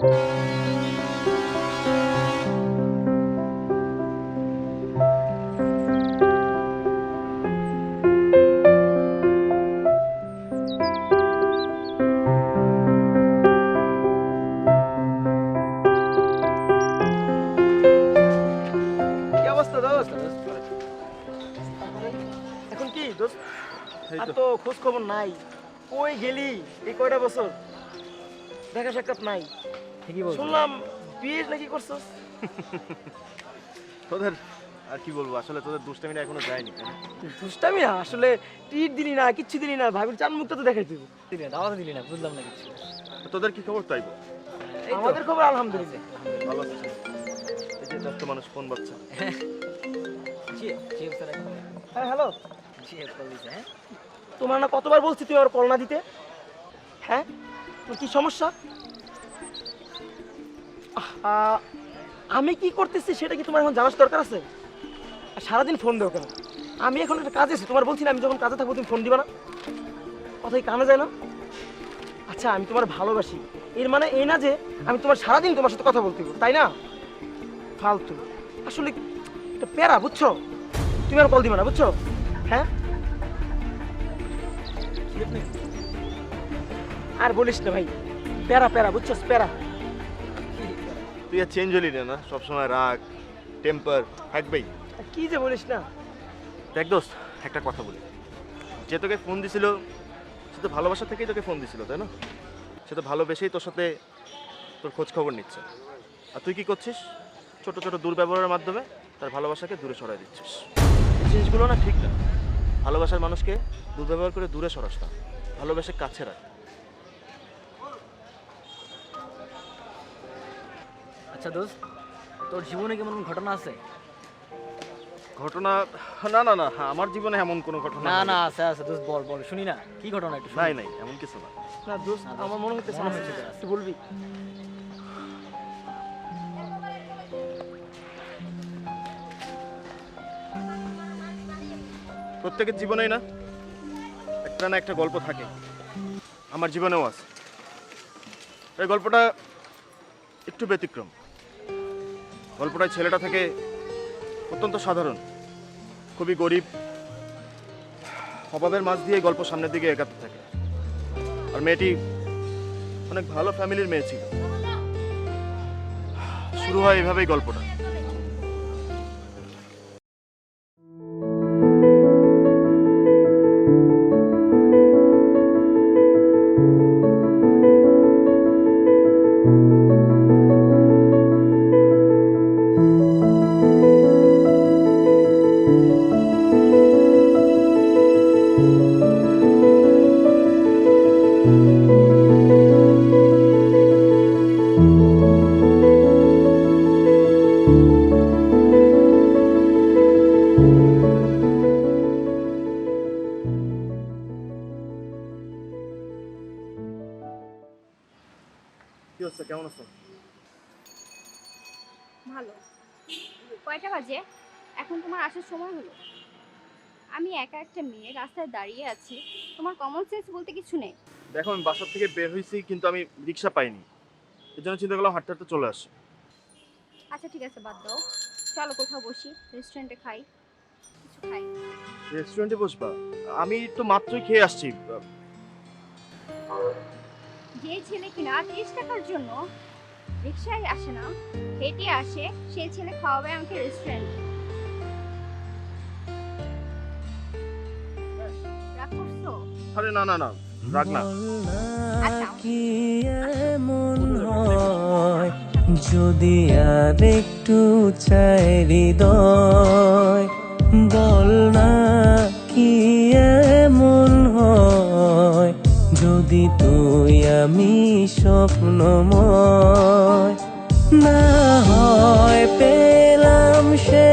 এখন কি দোস্ত? আর তো খোঁজ খবর নাই। কই গেলি এই কয়টা বছর? দেখা সাক্ষাৎ নাই। ঠিকই বলছো। শুনলাম বিয়ে নাকি করছস? তোদের আর কি বলব আসলে তোদের দুষ্টামিটা এখনও যায়নি দুষ্টামি না? আসলে টিট দিলি না কিচ্ছু দিলি না ভাবির চান মুখটা তো দেখাই দিব। দিলি না দাওয়াত দিলি না বুঝলাম না কিছু। তোদের কি খবর তাই এই তো। আমাদের খবর আলহামদুলিল্লাহ। ভালো আছিস এই যে দশটা মানুষ ফোন বাচ্চা? জি জি স্যার হ্যাঁ হ্যালো। হ্যাঁ। তোমার না কতবার বলছি তুই আর কল না দিতে? হ্যাঁ? তোর কি সমস্যা? আমি কি করতেছি সেটা কি তোমার এখন জানার দরকার আছে? সারাদিন ফোন দেও কেন? আমি এখন একটা কাজে আছি, তোমার বলছি না, আমি যখন কাজে থাকব তুমি ফোন দিবা না? কথাই কানে যায় না? আচ্ছা আমি তোমার ভালোবাসি। এর মানে এই না যে আমি তোমার সারাদিন তোমার সাথে কথা বলতে তাই না? ফালতু। আসলে এটা প্যারা, বুঝছ? তুমি আর কল দিবে না, বুঝছ? হ্যাঁ? আর বলিস না ভাই, প্যারা প্যারা, বুঝছ? প্যারা। তুই আর চেঞ্জ হলি না না? সবসময় রাগ টেম্পার থাকবেই কি যে বলিস না? দেখ দোস্ত একটা কথা বলি। যে তোকে ফোন দিছিল সে তো ভালোবাসা থেকেই তোকে ফোন দিছিল তাই না? সে তো ভালোবেসেই তোর সাথে তোর খোঁজ খবর নিচ্ছে। আর তুই কি করছিস? ছোট ছোট দুর্ব্যবহারের মাধ্যমে তার ভালোবাসাকে দূরে সরাই দিচ্ছিস। এই জিনিসগুলো না ঠিক না। ভালোবাসার মানুষকে দুর্ব্যবহার করে দূরে সরাস না। ভালোবেসে কাছে রাখ। আচ্ছা দোস্ত তোর জীবনে কেমন কোনো ঘটনা আছে? ঘটনা না না না আমার জীবনে এমন কোনো ঘটনা না না আছে আছে দোস্ত বল বল শুনি না কি ঘটনা একটু শুনি। নাই নাই এমন কিছু না। না দোস্ত আমার মনে হচ্ছে। তুই বলবি? প্রত্যেকের জীবনেই না একটা না একটা গল্প থাকে। আমার জীবনেও আছে। এই গল্পটা একটু ব্যতিক্রম। গল্পটায় ছেলেটা থেকে অত্যন্ত সাধারণ, খুবই গরিব অভাবের মাঝ দিয়ে গল্প সামনের দিকে এগাতে থাকে। আর মেয়েটি অনেক ভালো ফ্যামিলির মেয়ে ছিল। শুরু হয় এভাবেই গল্পটা। কি হচ্ছে কেমন আছো? ভালো। কয়টা বাজে? এখন তোমার আসার সময় হলো। আমি একা একটা মেয়ে রাস্তায় দাঁড়িয়ে আছি। তোমার কমন সেন্স বলতে কিছু নেই। দেখো আমি বাসার থেকে বের হয়েছি কিন্তু আমি রিক্সা পাইনি। এর জন্য চিন্তা করলাম হাঁটতে হাঁটতে চলে আসি। আচ্ছা ঠিক আছে বাদ দাও। চলো কোথাও বসি রেস্টুরেন্টে খাই। কিছু খাই। রেস্টুরেন্টে বসবা? আমি তো মাত্রই খেয়ে আসছি। যে ছেলে কিনা তিরিশ টাকার জন্য রিক্সায় আসে না হেঁটে আসে সেই ছেলে খাওয়াবে আমাকে রেস্টুরেন্টে আরে না না না রাখ না। আচ্ছা কি এমন হয় যদি আর একটু চাই হৃদয়? বল না কি এমন হয় যদি তুই আমি স্বপ্নময় না হয় পেলাম সে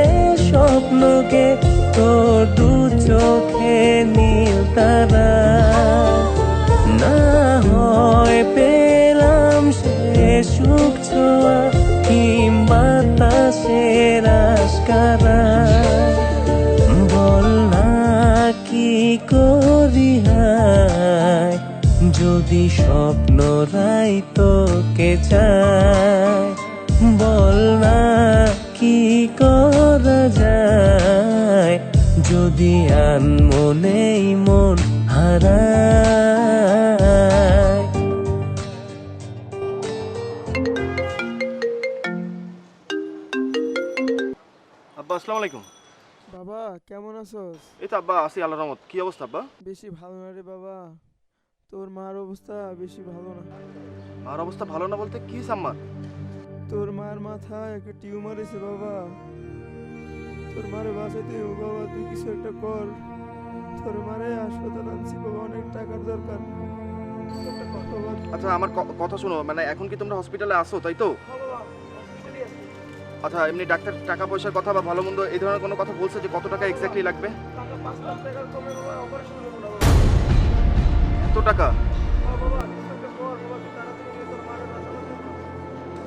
স্বপ্নকে তোর দু চোখে নীল তারা স্বপ্নরাই তোকে চায় বল না কি করা যায়। যদি আনমনেই মন হারায়। আব্বা আসসালামু আলাইকুম। বাবা কেমন আছোস? এই তো আব্বা আসি আল্লাহ রহমত। কি অবস্থা আব্বা? বেশি ভালো না রে বাবা। তোর মার অবস্থা বেশি ভালো না। মার অবস্থা ভালো না বলতে কি সাম্মার তোর মার মাথায় একটা টিউমার এসে বাবা। তোর মারে বাঁচাতে ও বাবা তুই কিছু একটা কর। তোর মারে হাসপাতাল আনছি বাবা অনেক টাকার দরকার। আচ্ছা আমার কথা শোনো মানে এখন কি তোমরা হসপিটালে আসো তাই তো? আচ্ছা এমনি ডাক্তার টাকা পয়সার কথা বা ভালো মন্দ এই ধরনের কোনো কথা বলছে যে কত টাকা এক্স্যাক্টলি লাগবে? টাকা?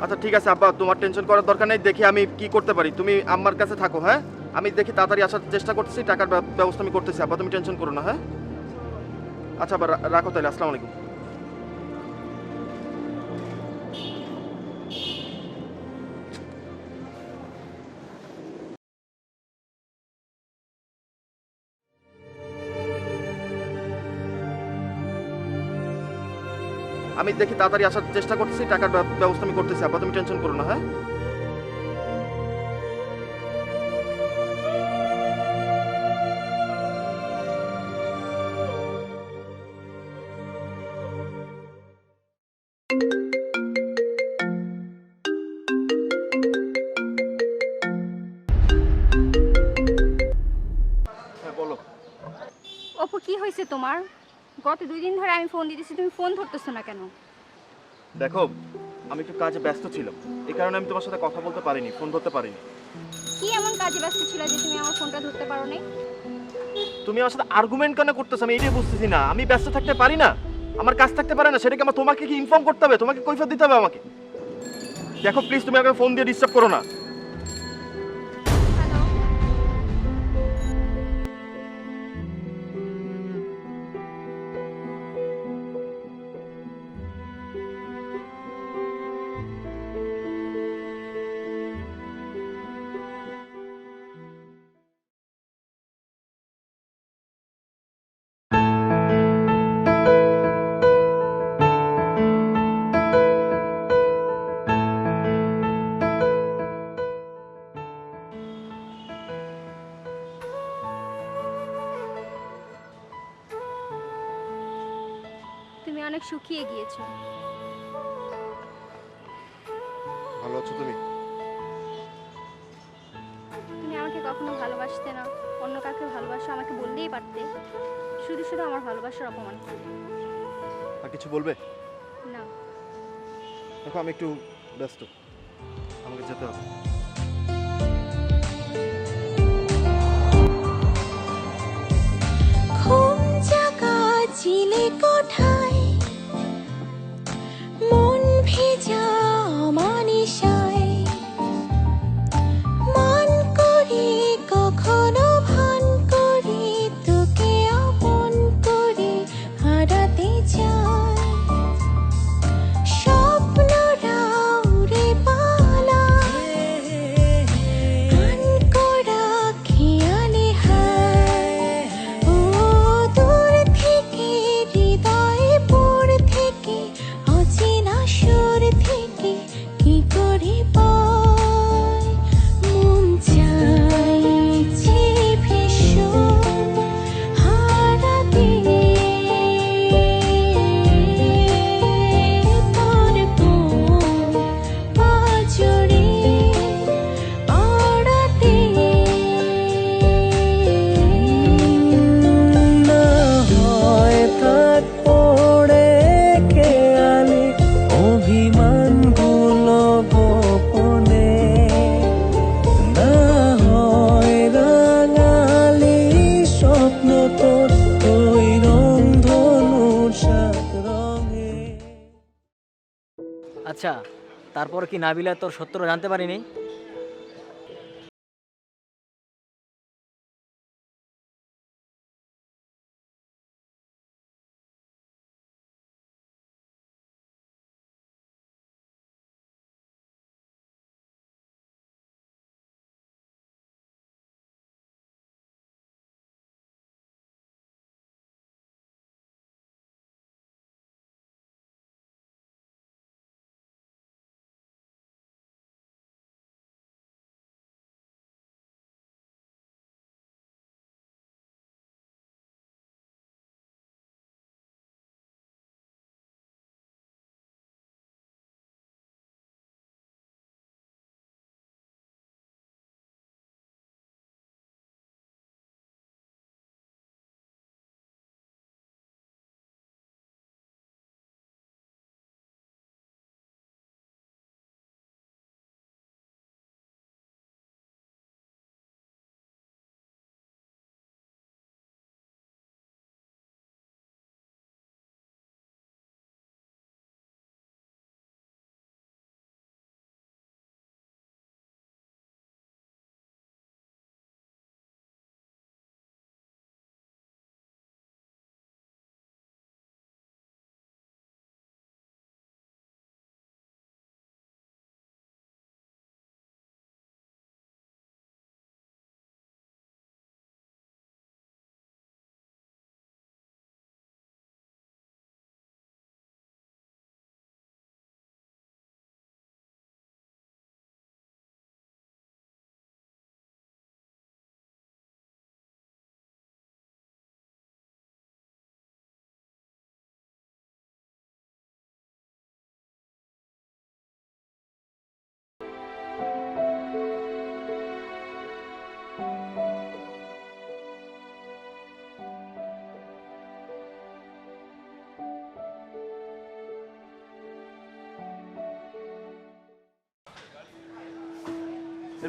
আচ্ছা ঠিক আছে, আব্বা, তোমার টেনশন করার দরকার নেই, দেখি আমি কি করতে পারি। তুমি আমার কাছে থাকো হ্যাঁ? আমি দেখি তাড়াতাড়ি আসার চেষ্টা করতেছি, টাকার ব্যবস্থা আমি করতেছি, আব্বা, তুমি টেনশন করো না হ্যাঁ? আচ্ছা আবার রাখো তাহলে, আসসালামু আলাইকুম। আমি দেখি তাড়াতাড়ি আসার চেষ্টা করতেছি টাকার ব্যবস্থা আমি করতেছি। আব্বা তুমি টেনশন করো না হ্যাঁ? হ্যাঁ অপু কি হয়েছে তোমার? গত দুই দিন ধরে আমি ফোন দিতেছি তুমি ফোন ধরতেছো না কেন? দেখো আমি একটু কাজে ব্যস্ত ছিলাম। এই কারণে আমি তোমার সাথে কথা বলতে পারিনি ফোন ধরতে পারিনি। কি এমন কাজে ব্যস্ত ছিল যে তুমি আমার ফোনটা ধরতে পারো নাই? তুমি আমার সাথে আর্গুমেন্ট কেন করতেছো? আমি এটাই বুঝতেছি না। আমি ব্যস্ত থাকতে পারি না? আমার কাজ থাকতে পারে না? সেটাকে আমার তোমাকে কি ইনফর্ম করতে হবে? তোমাকে কৈফিয়ত দিতে হবে আমাকে? দেখো প্লিজ তুমি আমাকে ফোন দিয়ে ডিস্টার্ব করো না। অনেক শুকিয়ে গিয়েছো। ভালো আছো তুমি? তুমি আমাকে কখনো ভালোবাসতে না। অন্য কাউকে ভালোবাসো আমাকে বললেই পারতে। শুধু শুধু আমার ভালোবাসার অপমান। আর কিছু বলবে? না। দেখো আমি একটু ব্যস্ত। আমাকে যেতে হবে। আচ্ছা তারপর কি নাবিলা তোর সত্য জানতে পারিনি?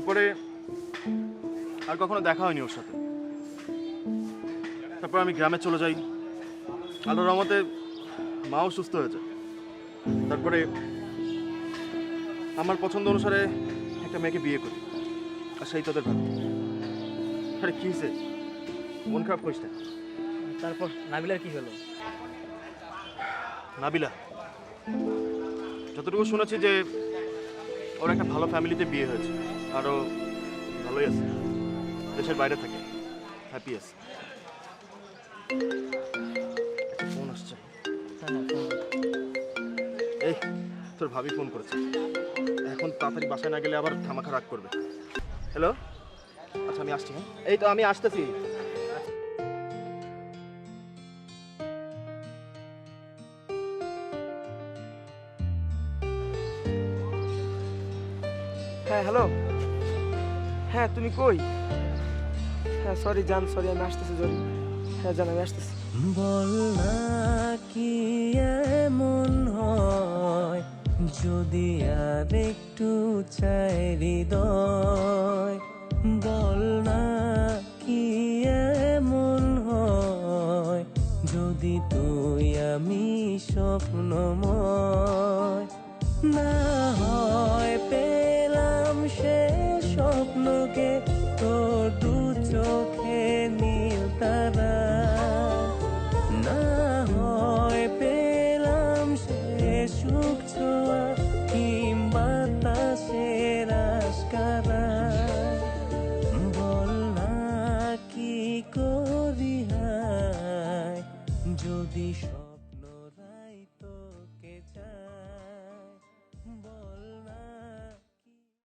এরপরে আর কখনো দেখা হয়নি ওর সাথে। তারপর আমি গ্রামে চলে যাই। আলোর রহমতে মাও সুস্থ হয়েছে তারপরে আমার পছন্দ অনুসারে একটা মেয়েকে বিয়ে করি। আর সেই তোদের ভাবি আরে কি হয়েছে? মন খারাপ করিস না। তারপর নাবিলার কি হলো? নাবিলা যতটুকু শুনেছি যে ওর একটা ভালো ফ্যামিলিতে বিয়ে হয়েছে। আরও ভালোই আছে। দেশের বাইরে থাকে। হ্যাপি আছে। ফোন আসছে। এই, তোর ভাবি ফোন করেছে। এখন তাড়াতাড়ি বাসায় না গেলে আবার খামাখা রাগ করবে। হ্যালো আচ্ছা আমি আসছি হ্যাঁ? এই তো, আমি আসতেছি। তুমি কই? হ্যাঁ সরি জান সরি আমি আসতেছি জরি হ্যাঁ জান, আমি আসতেছি। বল কি এমন হয়? যদি আর একটু চাই হৃদয় বল না কি এমন হয়? যদি তুই আমি স্বপ্নময়, না হয়